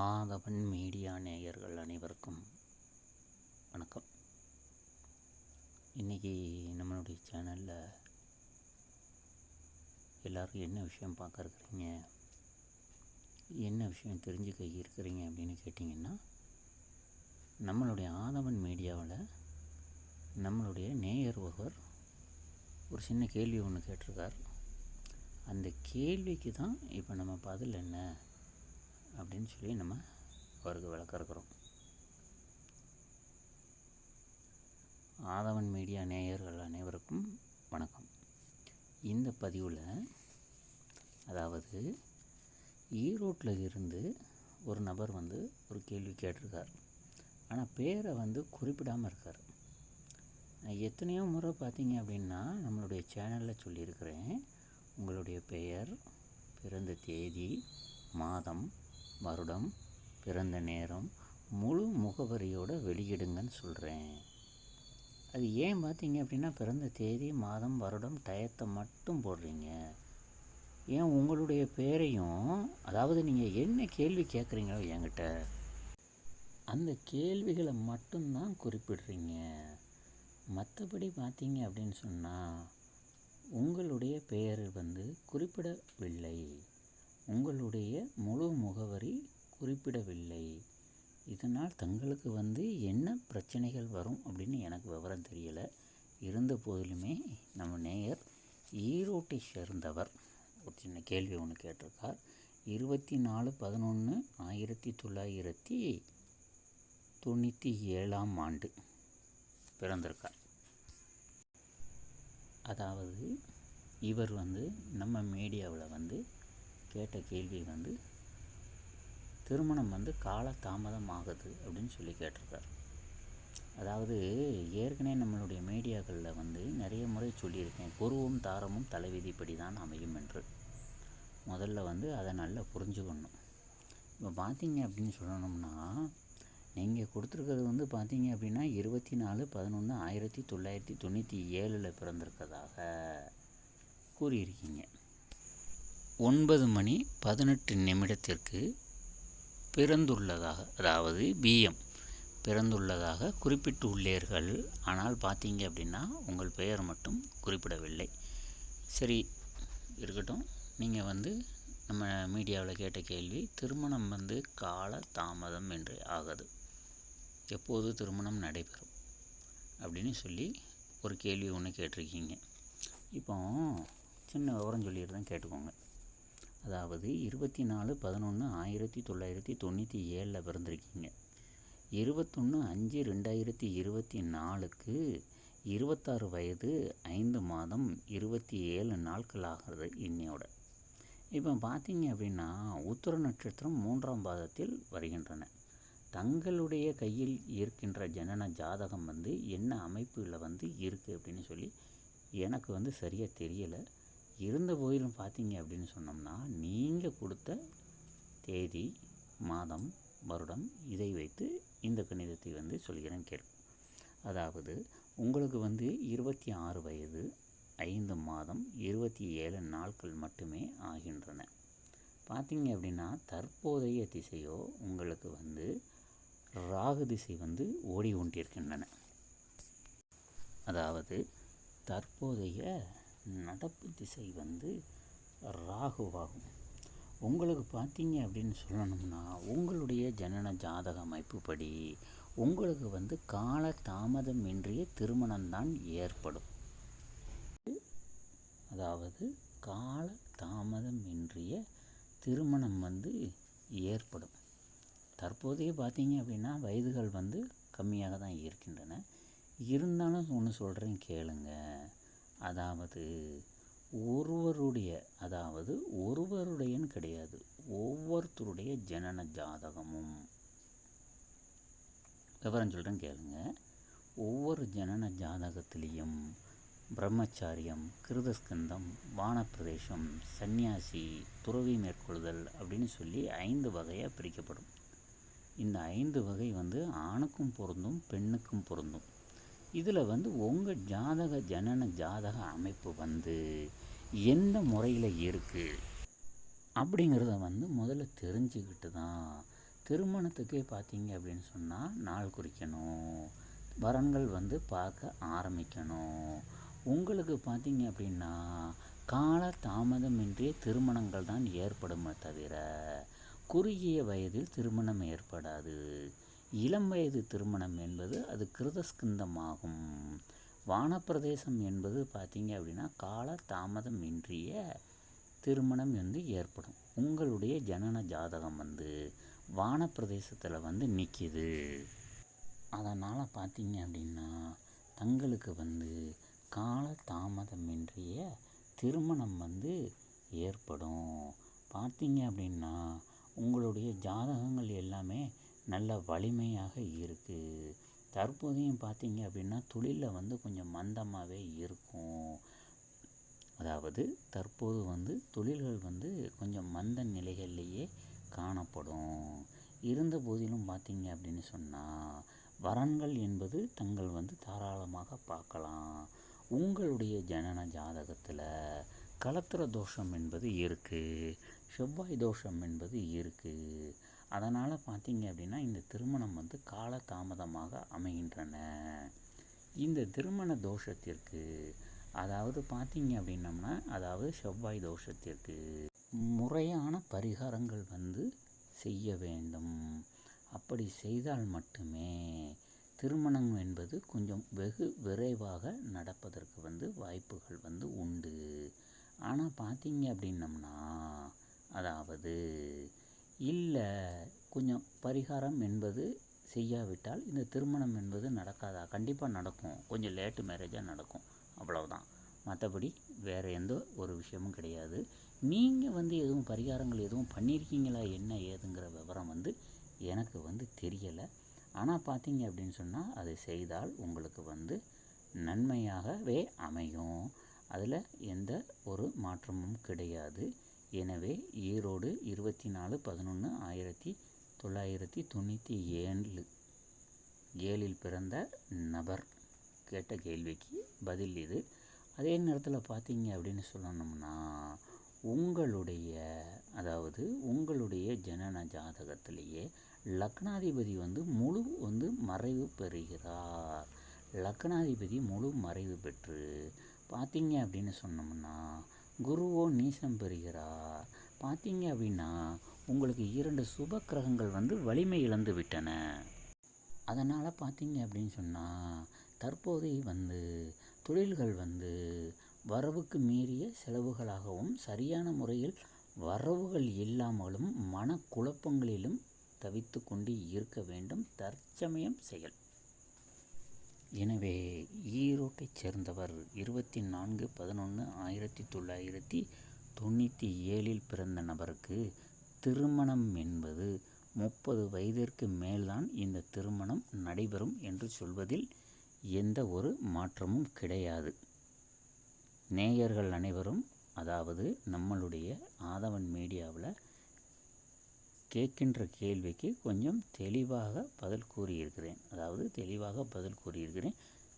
ஆதவன் media நேயர்கள் அனைவருக்கும் வணக்கம். இன்றைக்கி நம்மளுடைய சேனலில் எல்லோரும் என்ன விஷயம் பார்க்க இருக்கிறீங்க? என்ன விஷயம் தெரிஞ்சுக்க இருக்கிறீங்க அப்படின்னு கேட்டிங்கன்னா நம்மளுடைய ஆதவன் மீடியாவில் நம்மளுடைய நேயர் ஒருவர் ஒரு சின்ன கேள்வி ஒன்று கேட்டிருக்கார். அந்த கேள்விக்கு தான் இப்போ நம்ம பதில் என்ன? அப்படின்னு சொல்லி நம்ம அவருக்கு விளக்க இருக்கிறோம். ஆதவன் மீடியா நேயர்கள் அனைவருக்கும் வணக்கம். இந்த பதிவில் அதாவது ஈரோட்டில் இருந்து ஒரு நபர் வந்து ஒரு கேள்வி கேட்டிருக்கார். ஆனால் பேரை வந்து குறிப்பிடாமல் இருக்கார். நான் எத்தனையோ முறை பார்த்தீங்க அப்படின்னா நம்மளுடைய சேனலில் சொல்லியிருக்கிறேன். உங்களுடைய பெயர் பிறந்த தேதி மாதம் வருடம் பிறந்த நேரம் முழு முகவரியோடு வெளியிடுங்கன்னு சொல்கிறேன் அது ஏன் பார்த்தீங்க அப்படின்னா பிறந்த தேதி மாதம் வருடம் டயத்தை மட்டும் போடுறீங்க. ஏன் உங்களுடைய பேரையும் அதாவது நீங்கள் என்ன கேள்வி கேட்குறீங்களோ என்கிட்ட அந்த கேள்விகளை மட்டும்தான் குறிப்பிடுறீங்க. மற்றபடி பார்த்தீங்க அப்படின்னு சொன்னால் உங்களுடைய பெயர் வந்து குறிப்பிடவில்லை. உங்களுடைய முழு முகவரி குறிப்பிடவில்லை. இதனால் தங்களுக்கு வந்து என்ன பிரச்சனைகள் வரும் அப்படின்னு எனக்கு விவரம் தெரியலை. இருந்த போதிலுமே நம்ம நேயர் ஈரோட்டை சேர்ந்தவர். ஒரு சின்ன கேள்வி ஒன்று கேட்டிருக்கார். இருபத்தி நாலு பதினொன்று ஆயிரத்தி தொள்ளாயிரத்தி தொண்ணூற்றி ஏழாம் ஆண்டு பிறந்திருக்கார். அதாவது இவர் வந்து நம்ம மீடியாவில் வந்து கேட்ட கேள்வி வந்து திருமணம் வந்து கால தாமதம் ஆகுது அப்படின்னு சொல்லி கேட்டிருக்கார். அதாவது ஏற்கனவே நம்மளுடைய மீடியாக்களில் வந்து நிறைய முறை சொல்லியிருக்கேன் குருவும் தாரமும் தலைவிதிப்படி தான் அமையும் என்று. முதல்ல வந்து அதை நல்லா புரிஞ்சுக்கணும். இப்போ பார்த்தீங்க அப்படின்னு சொல்லணும்னா நீங்கள் கொடுத்துருக்கிறது வந்து பார்த்தீங்க அப்படின்னா இருபத்தி நாலு பதினொன்று ஆயிரத்தி தொள்ளாயிரத்தி தொண்ணூற்றி ஏழில் பிறந்திருக்கதாக கூறியிருக்கீங்க. ஒன்பது மணி பதினெட்டு நிமிடத்திற்கு பிறந்துள்ளதாக அதாவது பிஎம் பிறந்துள்ளதாக குறிப்பிட்டு உள்ளீர்கள் ஆனால் பார்த்தீங்க அப்படின்னா உங்கள் பெயர் மட்டும் குறிப்பிடவில்லை. சரி இருக்கட்டும். நீங்கள் வந்து நம்ம மீடியாவில் கேட்ட கேள்வி திருமணம் வந்து கால தாமதம் என்று ஆகுது. எப்போது திருமணம் நடைபெறும்? அப்படின்னு சொல்லி ஒரு கேள்வி ஒன்று கேட்டிருக்கீங்க. இப்போ சின்ன விவரம் சொல்லிடுறேன் கேட்டுக்கோங்க. அதாவது இருபத்தி நாலு பதினொன்று ஆயிரத்தி தொள்ளாயிரத்தி தொண்ணூற்றி ஏழில் பிறந்திருக்கீங்க. இருபத்தொன்று அஞ்சு ரெண்டாயிரத்தி இருபத்தி நாலுக்கு இருபத்தாறு வயது ஐந்து மாதம் இருபத்தி ஏழு நாட்கள் ஆகிறது இன்னையோட. இப்போ பார்த்தீங்க அப்படின்னா உத்தர நட்சத்திரம் மூன்றாம் பாதத்தில் வருகின்றன. தங்களுடைய கையில் இருக்கின்ற ஜனன ஜாதகம் வந்து என்ன அமைப்பில் வந்து இருக்குது அப்படின்னு சொல்லி எனக்கு வந்து சரியாக தெரியலை. இருந்த போதிலும் பார்த்தீங்க அப்படின்னு சொன்னோம்னா நீங்கள் கொடுத்த தேதி மாதம் வருடம் இதை வைத்து இந்த கணிதத்தை வந்து சொல்கிறேன் கேட்கும் அதாவது உங்களுக்கு வந்து இருபத்தி ஆறு வயது ஐந்து மாதம் இருபத்தி ஏழு நாட்கள் மட்டுமே ஆகின்றன. பார்த்தீங்க அப்படின்னா தற்போதைய திசையோ உங்களுக்கு வந்து ராகு திசை வந்து ஓடி கொண்டிருக்கின்றன. அதாவது தற்போதைய நடப்பு திசை வந்து ராகுவாகும். உங்களுக்கு பார்த்தீங்க அப்படின்னு சொல்லணும்னா உங்களுடைய ஜனன ஜாதக அமைப்புப்படி உங்களுக்கு வந்து கால தாமதம் இன்றிய திருமணம்தான் ஏற்படும். அதாவது கால தாமதம் இன்றிய திருமணம் வந்து ஏற்படும். தற்போதைய பார்த்தீங்க அப்படின்னா வயதுகள் வந்து கம்மியாக தான் இருக்கின்றன. இருந்தாலும் ஒன்று சொல்கிறேன் கேளுங்கள் அதாவது ஒருவருடைய அதாவது ஒருவருடையன்னு கிடையாது. ஒவ்வொருத்தருடைய ஜனன ஜாதகமும். விவரம் சொல்கிறேன் கேளுங்க. ஒவ்வொரு ஜனன ஜாதகத்திலையும் பிரம்மச்சாரியம் கிருதஸ்கந்தம் வானப்பிரதேசம் சந்நியாசி துறவி மேற்கொள்ளுதல் அப்படின்னு சொல்லி ஐந்து வகையாக பிரிக்கப்படும். இந்த ஐந்து வகை வந்து ஆணுக்கும் பொருந்தும் பெண்ணுக்கும் பொருந்தும். இதில் வந்து உங்கள் ஜாதக ஜனன ஜாதக அமைப்பு வந்து எந்த முறையில் இருக்குது அப்படிங்கிறத வந்து முதல்ல தெரிஞ்சுக்கிட்டு தான் திருமணத்துக்கே பார்த்தீங்க அப்படின்னு சொன்னால் நாள் குறிக்கணும். வரன்கள் வந்து பார்க்க ஆரம்பிக்கணும். உங்களுக்கு பார்த்தீங்க அப்படின்னா கால தாமதமின்றி திருமணங்கள் தான் ஏற்படுமே தவிர குறுகிய வயதில் திருமணம் ஏற்படாது. இளம் வயது திருமணம் என்பது அது கிருதஸ்கந்தமாகும். வானப்பிரதேசம் என்பது பார்த்தீங்க அப்படின்னா கால தாமதமின்றிய திருமணம் வந்து ஏற்படும். உங்களுடைய ஜனன ஜாதகம் வந்து வானப்பிரதேசத்தில் வந்து நிற்கிது அதனால் பார்த்தீங்க அப்படின்னா தங்களுக்கு வந்து கால தாமதமின்றிய திருமணம் வந்து ஏற்படும். பார்த்தீங்க அப்படின்னா உங்களுடைய ஜாதகங்கள் எல்லாமே நல்ல வலிமையாக இருக்குது தற்போதையும் பார்த்தீங்க அப்படின்னா தொழிலில் வந்து கொஞ்சம் மந்தமாகவே இருக்கும். அதாவது தற்போது வந்து தொழில்கள் வந்து கொஞ்சம் மந்த நிலைகள்லேயே காணப்படும். இருந்த போதிலும் பார்த்தீங்க அப்படின்னு சொன்னால் வரன்கள் என்பது தங்கள் வந்து தாராளமாக பார்க்கலாம். உங்களுடைய ஜனன ஜாதகத்தில் கலத்திர தோஷம் என்பது இருக்குது செவ்வாய் தோஷம் என்பது இருக்குது அதனால் பார்த்தீங்க அப்படின்னா இந்த திருமணம் வந்து கால தாமதமாக அமைகின்றன. இந்த திருமண தோஷத்திற்கு அதாவது பார்த்தீங்க அப்படின்னம்னா அதாவது செவ்வாய் தோஷத்திற்கு முறையான பரிகாரங்கள் வந்து செய்ய வேண்டும். அப்படி செய்தால் மட்டுமே திருமணம் என்பது கொஞ்சம் வெகு விரைவாக நடப்பதற்கு வந்து வாய்ப்புகள் வந்து உண்டு. ஆனால் பார்த்தீங்க அப்படின்னம்னா அதாவது இல்லை கொஞ்சம் பரிகாரம் என்பது செய்யாவிட்டால் இந்த திருமணம் என்பது நடக்காதா? கண்டிப்பாக நடக்கும். கொஞ்சம் லேட்டு மேரேஜாக நடக்கும். அவ்வளவுதான். மற்றபடி வேறு எந்த ஒரு விஷயமும் கிடையாது. நீங்கள் வந்து எதுவும் பரிகாரங்கள் எதுவும் பண்ணியிருக்கீங்களா? என்ன ஏதுங்கிற விவரம் வந்து எனக்கு வந்து தெரியலை. ஆனால் பார்த்தீங்க அப்படின்னு சொன்னால் அதை செய்தால் உங்களுக்கு வந்து நன்மையாகவே அமையும். அதில் எந்த ஒரு மாற்றமும் கிடையாது. எனவே ஈரோடு இருபத்தி நாலு பதினொன்று ஆயிரத்தி தொள்ளாயிரத்தி தொண்ணூற்றி ஏழு ஏழில் பிறந்த நபர் கேட்ட கேள்விக்கு பதில் இது. அதே நேரத்தில் பார்த்தீங்க அப்படின்னு சொல்லணும்னா உங்களுடைய அதாவது உங்களுடைய ஜனன ஜாதகத்திலேயே லக்னாதிபதி வந்து முழு வந்து மறைவு பெறுகிறார். லக்னாதிபதி முழு மறைவு பெற்று பார்த்தீங்க அப்படின்னு சொன்னோம்னா குருவோ நீசம் பெறுகிறார். பார்த்தீங்க அப்படின்னா உங்களுக்கு இரண்டு சுப கிரகங்கள் வந்து வலிமை இழந்து விட்டன. அதனால் பார்த்தீங்க அப்படின்னு சொன்னால் தற்போதைய வந்து தொழில்கள் வந்து வரவுக்கு மீறிய செலவுகளாகவும் சரியான முறையில் வரவுகள் இல்லாமலும் மனக்குழப்பங்களிலும் தவித்து கொண்டு இருக்க வேண்டும். தற்சமயம் செயல். எனவே ஈரோட்டைச் சேர்ந்தவர் இருபத்தி நான்கு பதினொன்று ஆயிரத்தி தொள்ளாயிரத்தி தொண்ணூற்றி ஏழில் பிறந்த நபருக்கு திருமணம் என்பது முப்பது வயதிற்கு மேல்தான் இந்த திருமணம் நடைபெறும் என்று சொல்வதில் எந்த ஒரு மாற்றமும் கிடையாது. நேயர்கள் அனைவரும் அதாவது நம்மளுடைய ஆதவன் மீடியாவில் கேட்கின்ற கேள்விக்கு கொஞ்சம் தெளிவாக பதில் கூறியிருக்கிறேன். அதாவது தெளிவாக பதில் கூறியிருக்கிறேன்.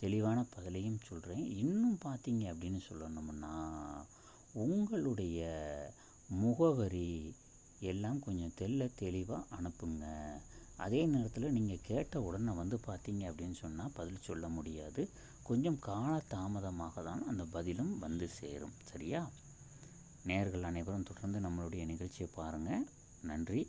தெளிவான பதிலையும் சொல்கிறேன் இன்னும் பார்த்தீங்க அப்படின்னு சொல்லணும்னா உங்களுடைய முகவரி எல்லாம் கொஞ்சம் தெல்ல தெளிவாக அனுப்புங்க. அதே நேரத்தில் நீங்கள் கேட்ட உடனே வந்து பார்த்தீங்க அப்படின்னு சொன்னால் பதில் சொல்ல முடியாது. கொஞ்சம் கால தாமதமாக தான் அந்த பதிலும் வந்து சேரும். சரியா? நேர்கள் அனைவரும் தொடர்ந்து நம்மளுடைய நிகழ்ச்சியை பாருங்கள் நன்றி.